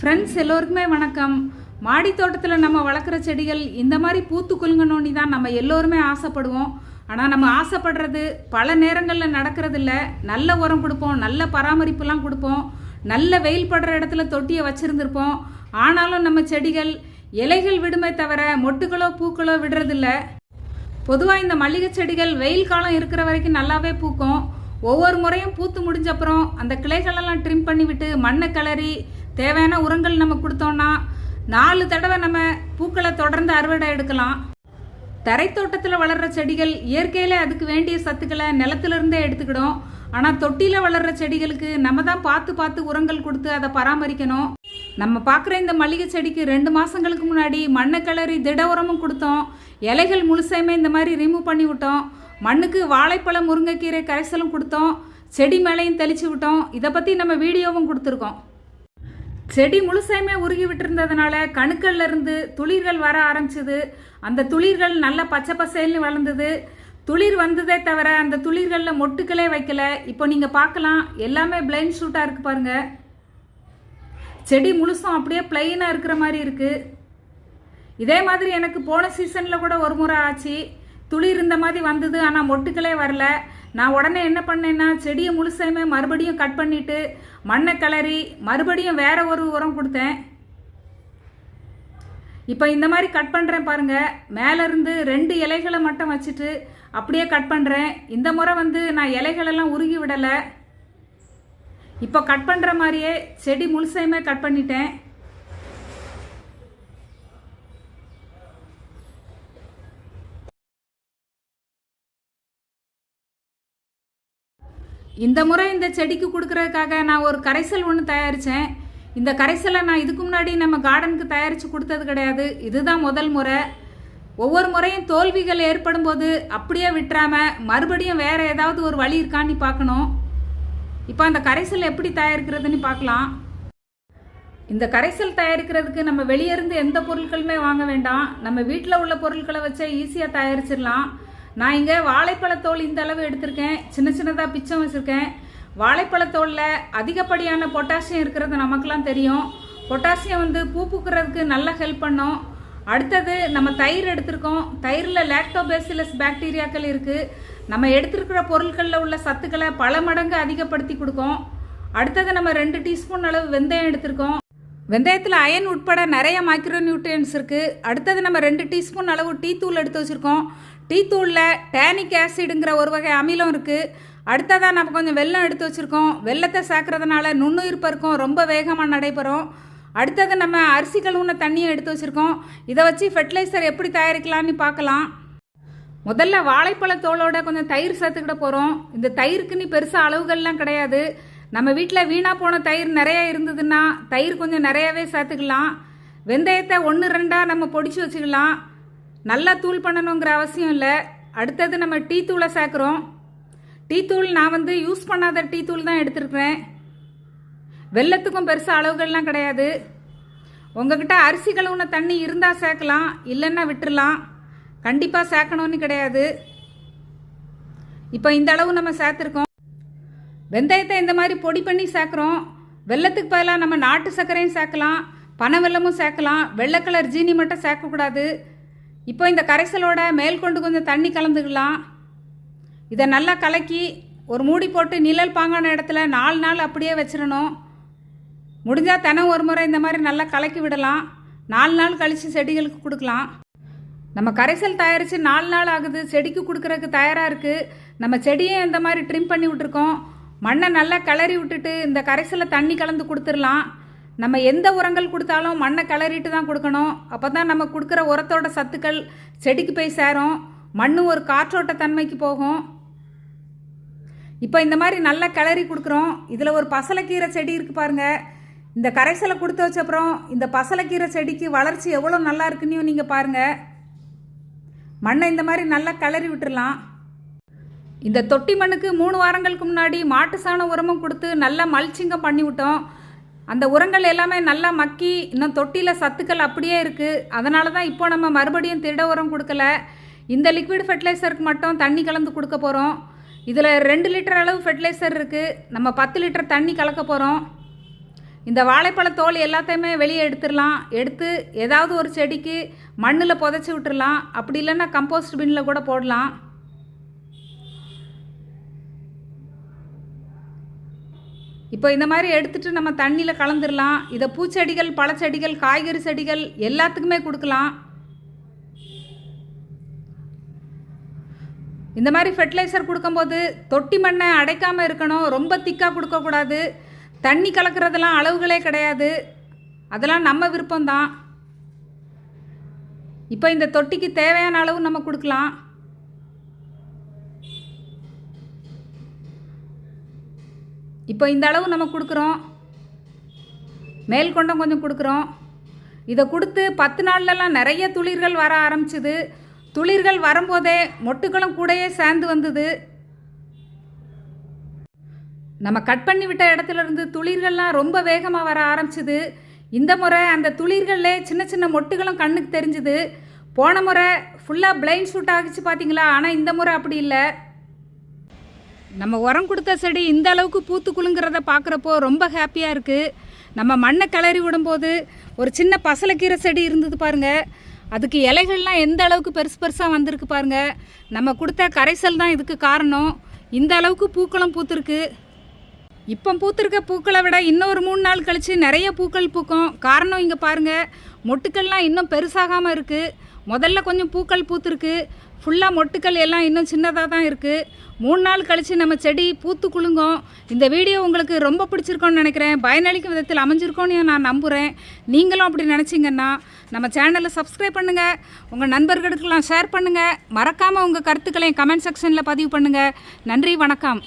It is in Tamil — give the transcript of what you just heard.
ஃப்ரெண்ட்ஸ் எல்லோருக்குமே வணக்கம். மாடி தோட்டத்தில் நம்ம வளர்க்குற செடிகள் இந்த மாதிரி பூத்து குலுங்கணும்னு தான் நம்ம எல்லோருமே ஆசைப்படுவோம். ஆனால் நம்ம ஆசைப்படுறது பல நேரங்களில் நடக்கிறதில்ல. நல்ல உரம் கொடுப்போம் நல்ல பராமரிப்புலாம் கொடுப்போம். நல்ல வெயில் படுற இடத்துல தொட்டியை வச்சுருந்துருப்போம். ஆனாலும் நம்ம செடிகள் இலைகள் விடுமே தவிர மொட்டுகளோ பூக்களோ விடுறதில்ல. பொதுவாக இந்த மல்லிகை செடிகள் வெயில் காலம் இருக்கிற வரைக்கும் நல்லாவே பூக்கும். ஒவ்வொரு முறையும் பூத்து முடிஞ்ச அப்புறம் அந்த கிளைகளெல்லாம் ட்ரிம் பண்ணிவிட்டு மண்ணை கிளறி தேவையான உரங்கள் நம்ம கொடுத்தோம்னா நாலு தடவை நம்ம பூக்களை தொடர்ந்து அறுவடை எடுக்கலாம். தரைத்தோட்டத்தில் வளர்கிற செடிகள் இயற்கையில் அதுக்கு வேண்டிய சத்துக்களை நிலத்திலிருந்தே எடுத்துக்கிடும். ஆனால் தொட்டியில் வளர்கிற செடிகளுக்கு நம்ம தான் பார்த்து பார்த்து உரங்கள் கொடுத்து அதை பராமரிக்கணும். நம்ம பார்க்குற இந்த மளிகை செடிக்கு ரெண்டு மாதங்களுக்கு முன்னாடி மண்ணை கிளறி திட உரமும் கொடுத்தோம். இலைகள் முழுசையுமே இந்த மாதிரி ரிமூவ் பண்ணி விட்டோம். மண்ணுக்கு வாழைப்பழம் முருங்கைக்கீரை கரைசலும் கொடுத்தோம். செடி மேலேயும் தெளிச்சு விட்டோம். இதை பற்றி நம்ம வீடியோவும் கொடுத்துருக்கோம். செடி முழுசையுமே உருகி விட்டுருந்ததுனால கணுக்கள்ல இருந்து துளிர்கள் வர ஆரம்பிச்சது. அந்த துளிர்கள் நல்ல பச்சை பசேல்னு வளர்ந்தது. துளிர் வந்ததே தவிர அந்த துளிர்களில் மொட்டுக்களே வைக்கல. இப்போ நீங்கள் பார்க்கலாம். எல்லாமே பிளைன் ஷூட்டாக இருக்கு பாருங்க. செடி முழுசும் அப்படியே பிளெயினாக இருக்கிற மாதிரி இருக்கு. இதே மாதிரி எனக்கு போன சீசனில் கூட ஒரு முறை ஆச்சு. துளிர் இருந்த மாதிரி வந்தது ஆனால் மொட்டுக்களே வரல. நான் உடனே என்ன பண்ணேன்னா செடியை முழுசையுமே மறுபடியும் கட் பண்ணிட்டு மண்ணை கிளறி மறுபடியும் வேற ஒரு உரம் கொடுத்தேன். இப்போ இந்த மாதிரி கட் பண்ணுறேன் பாருங்க. மேலேருந்து ரெண்டு இலைகளை மட்டும் வச்சுட்டு அப்படியே கட் பண்ணுறேன் இந்த முறை வந்து நான் இலைகளெல்லாம் உருகி விடலை. இப்போ கட் பண்ணுற மாதிரியே செடி முழுசையுமே கட் பண்ணிட்டேன். இந்த முறை இந்த செடிக்கு கொடுக்கறதுக்காக நான் ஒரு கரைசல் ஒன்று தயாரித்தேன் இந்த கரைசலை நான் இதுக்கு முன்னாடி நம்ம கார்டனுக்கு தயாரித்து கொடுத்தது கிடையாது. இதுதான் முதல் முறை. ஒவ்வொரு முறையும் தோல்விகள் ஏற்படும் போது அப்படியே விட்டுறாம மறுபடியும் வேற ஏதாவது ஒரு வழி இருக்கான்னு பார்க்கணும். இப்போ அந்த கரைசல் எப்படி தயாரிக்கிறதுன்னு பார்க்கலாம். இந்த கரைசல் தயாரிக்கிறதுக்கு நம்ம வெளியே இருந்து எந்த பொருட்களுமே வாங்க வேண்டாம். நம்ம வீட்டில் உள்ள பொருட்களை வச்சே ஈஸியாக தயாரிச்சிடலாம். நான் இங்கே வாழைப்பழத்தோல் இந்த அளவு எடுத்திருக்கேன். சின்ன சின்னதாக பிச்சம் வச்சுருக்கேன். வாழைப்பழத்தோலில் அதிகப்படியான பொட்டாசியம் இருக்கிறது நமக்கெல்லாம் தெரியும். பொட்டாசியம் வந்து பூ பூக்கிறதுக்கு நல்லா ஹெல்ப் பண்ணும். அடுத்தது நம்ம தயிர் எடுத்திருக்கோம். தயிரில் லாக்டோபேசிலஸ் பாக்டீரியாக்கள் இருக்குது நம்ம எடுத்திருக்கிற பொருட்களில் உள்ள சத்துக்களை பல மடங்கு அதிகப்படுத்தி கொடுக்கும். அடுத்தது நம்ம ரெண்டு டீஸ்பூன் அளவு வெந்தயம் எடுத்திருக்கோம். வெந்தயத்தில் அயன் உட்பட நிறைய மைக்ரோ நியூட்ரியன்ஸ் இருக்குது அடுத்தது நம்ம ரெண்டு டீஸ்பூன் அளவு டீ தூள் எடுத்து வச்சுருக்கோம். டீ தூளில் டேனிக் ஆசிடுங்கிற ஒரு வகை அமிலம் இருக்குது அடுத்ததாக நம்ம கொஞ்சம் வெல்லம் எடுத்து வச்சுருக்கோம். வெள்ளத்தை சேர்க்குறதுனால நுண்ணுயிர் பெருக்கம் ரொம்ப வேகமாக நடைபெறும். அடுத்தது நம்ம அரிசி கழுவுன தண்ணியை எடுத்து வச்சுருக்கோம். இதை வச்சு ஃபெர்டிலைசர் எப்படி தயாரிக்கலாம்னு பார்க்கலாம். முதல்ல வாழைப்பழத்தோளோட கொஞ்சம் தயிர் சேர்த்துக்கிட போகிறோம் இந்த தயிருக்குன்னு பெருசாக அளவுகள்லாம் கிடையாது. நம்ம வீட்டில் வீணாக போன தயிர் நிறையா இருந்ததுன்னா தயிர் கொஞ்சம் நிறையவே சேர்த்துக்கலாம். வெந்தயத்தை ஒன்று ரெண்டாக நம்ம பொடிச்சு வச்சுக்கலாம். நல்லா தூள் பண்ணணுங்கிற அவசியம் இல்லை. அடுத்தது நம்ம டீ தூளை சேர்க்குறோம். டீ தூள் நான் வந்து யூஸ் பண்ணாத டீ தூள் தான் எடுத்துருக்குறேன். வெள்ளத்துக்கும் பெருசாக அளவுகள்லாம் கிடையாது. உங்ககிட்ட அரிசி கழுவுன தண்ணி இருந்தால் சேர்க்கலாம் இல்லைன்னா விட்டுறலாம். கண்டிப்பாக சேர்க்கணும்னு கிடையாது. இப்போ இந்த அளவு நம்ம சேர்த்துருக்கோம். வெந்தயத்தை இந்த மாதிரி பொடி பண்ணி சேர்க்குறோம் வெள்ளத்துக்கு பதிலாக நம்ம நாட்டு சர்க்கரையும் சேர்க்கலாம் பனை வெல்லமும் சேர்க்கலாம் வெள்ளை கலர் ஜீனி மட்டும் சேர்க்கக்கூடாது இப்போ இந்த கரைசலோட மேல் கொண்டு கொஞ்சம் தண்ணி கலந்துக்கலாம். இதை நல்லா கலக்கி ஒரு மூடி போட்டு நிழல் பாங்கான இடத்துல நாலு நாள் அப்படியே வச்சிடணும். முடிஞ்சால் தினம் ஒரு முறை இந்த மாதிரி நல்லா கலக்கி விடலாம். நாலு நாள் கழித்து செடிகளுக்கு கொடுக்கலாம். நம்ம கரைசல் தயாரித்து நாலு நாள் ஆகுது செடிக்கு கொடுக்குறதுக்கு தயாராக இருக்குது நம்ம செடியை இந்த மாதிரி ட்ரிம் பண்ணி விட்டுருக்கோம். மண்ணை நல்லா கிளறி விட்டுட்டு இந்த கரைசலை தண்ணி கலந்து கொடுத்துடலாம். நம்ம எந்த உரங்கள் கொடுத்தாலும் மண்ணை கிளறிட்டு தான் கொடுக்கணும். அப்போ தான் நம்ம கொடுக்குற உரத்தோட சத்துக்கள் செடிக்கு போய் சேரும். மண்ணும் ஒரு காற்றோட்ட தன்மைக்கு போகும். இப்போ இந்த மாதிரி நல்லா கிளறி கொடுக்குறோம். இதில் ஒரு பசலைக்கீரை செடி இருக்குது பாருங்கள் இந்த கரைசலை கொடுத்து வச்சப்புறம் இந்த பசலைக்கீரை செடிக்கு வளர்ச்சி எவ்வளோ நல்லா இருக்குன்னு நீங்கள் பாருங்கள் மண்ணை இந்த மாதிரி நல்லா கிளறி விட்டுடலாம். இந்த தொட்டி மண்ணுக்கு மூணு வாரங்களுக்கு முன்னாடி மாட்டு சாண உரமும் கொடுத்து நல்லா மல்ச்சிங்கம் பண்ணி விட்டோம். அந்த உரங்கள் எல்லாமே நல்லா மக்கி இன்னும் தொட்டியில் சத்துக்கள் அப்படியே இருக்குது அதனால தான் இப்போ நம்ம மறுபடியும் திட உரம் கொடுக்கல. இந்த லிக்விட் ஃபெர்டிலைசருக்கு மட்டும் தண்ணி கலந்து கொடுக்க போகிறோம் இதில் ரெண்டு லிட்டர் அளவு ஃபெர்டிலைசர் இருக்குது நம்ம பத்து லிட்டர் தண்ணி கலக்க போகிறோம் இந்த வாழைப்பழ தோல் எல்லாத்தையுமே வெளியே எடுத்துடலாம். எடுத்து ஏதாவது ஒரு செடிக்கு மண்ணில் புதைச்சி விட்டுடலாம். அப்படி இல்லைன்னா கம்போஸ்ட் பின்னில் கூட போடலாம். இப்போ இந்த மாதிரி எடுத்துகிட்டு நம்ம தண்ணியில் கலந்துடலாம் இதை பூச்செடிகள் பழச்செடிகள் காய்கறி செடிகள் எல்லாத்துக்குமே கொடுக்கலாம். இந்த மாதிரி ஃபெர்டிலைசர் கொடுக்கும்போது தொட்டி மண்ணை அடைக்காமல் இருக்கணும். ரொம்ப திக்காக கொடுக்கக்கூடாது. தண்ணி கலக்கிறதெல்லாம் அளவுகளே கிடையாது. அதெல்லாம் நம்ம விருப்பம்தான். இப்போ இந்த தொட்டிக்கு தேவையான அளவு நம்ம கொடுக்கலாம். இப்போ இந்த அளவு நம்ம கொடுக்குறோம். மேல் கொண்டம் கொஞ்சம் கொடுக்குறோம். இதை கொடுத்து பத்து நாள்லலாம் நிறைய துளிர்கள் வர ஆரம்பிச்சுது. துளிர்கள் வரும்போதே மொட்டுக்களும் கூடயே சேர்ந்து வந்தது. நம்ம கட் பண்ணி விட்ட இடத்துல இருந்து துளிர்கள்லாம் ரொம்ப வேகமாக வர ஆரம்பிச்சுது. இந்த முறை அந்த துளிர்களில் சின்ன சின்ன மொட்டுகளும் கண்ணுக்கு தெரிஞ்சுது. போன முறை ஃபுல்லாக பிளைண்ட் ஷூட் ஆகிச்சு பார்த்தீங்களா ஆனால் இந்த முறை அப்படி இல்லை. நம்ம உரம் கொடுத்த செடி இந்த அளவுக்கு பூத்து குலுங்கிறத பார்க்குறப்போ ரொம்ப ஹாப்பியாக இருக்குது நம்ம மண்ணை கிளறி விடும்போது ஒரு சின்ன பசலைக்கீரை செடி இருந்தது பாருங்கள் அதுக்கு இலைகள்லாம் எந்த அளவுக்கு பெருசு பெருசாக வந்திருக்கு பாருங்கள் நம்ம கொடுத்த கரைசல் தான் இதுக்கு காரணம். இந்த அளவுக்கு பூக்களும் பூத்துருக்கு. இப்போ பூத்திருக்க பூக்களை விட இன்னொரு மூணு நாள் கழித்து நிறைய பூக்கள் பூக்கும். காரணம் இங்கே பாருங்கள் மொட்டுக்கள்லாம் இன்னும் பெருசாகாமல் இருக்குது முதல்ல கொஞ்சம் பூக்கள் பூத்துருக்கு. ஃபுல்லாக மொட்டுக்கள் எல்லாம் இன்னும் சின்னதாக தான் இருக்குது மூணு நாள் கழித்து நம்ம செடி பூத்து குலுங்கும். இந்த வீடியோ உங்களுக்கு ரொம்ப பிடிச்சிருக்கோன்னு நினைக்கிறேன். பயனளிக்கும் விதத்தில் அமைஞ்சிருக்கோன்னு நான் நம்புகிறேன் நீங்களும் அப்படி நினச்சிங்கன்னா நம்ம சேனலை சப்ஸ்கிரைப் பண்ணுங்கள் உங்கள் நண்பர்களுக்கெல்லாம் ஷேர் பண்ணுங்கள் மறக்காமல் உங்கள் கருத்துக்களையும் கமெண்ட் செக்ஷனில் பதிவு பண்ணுங்கள் நன்றி வணக்கம்.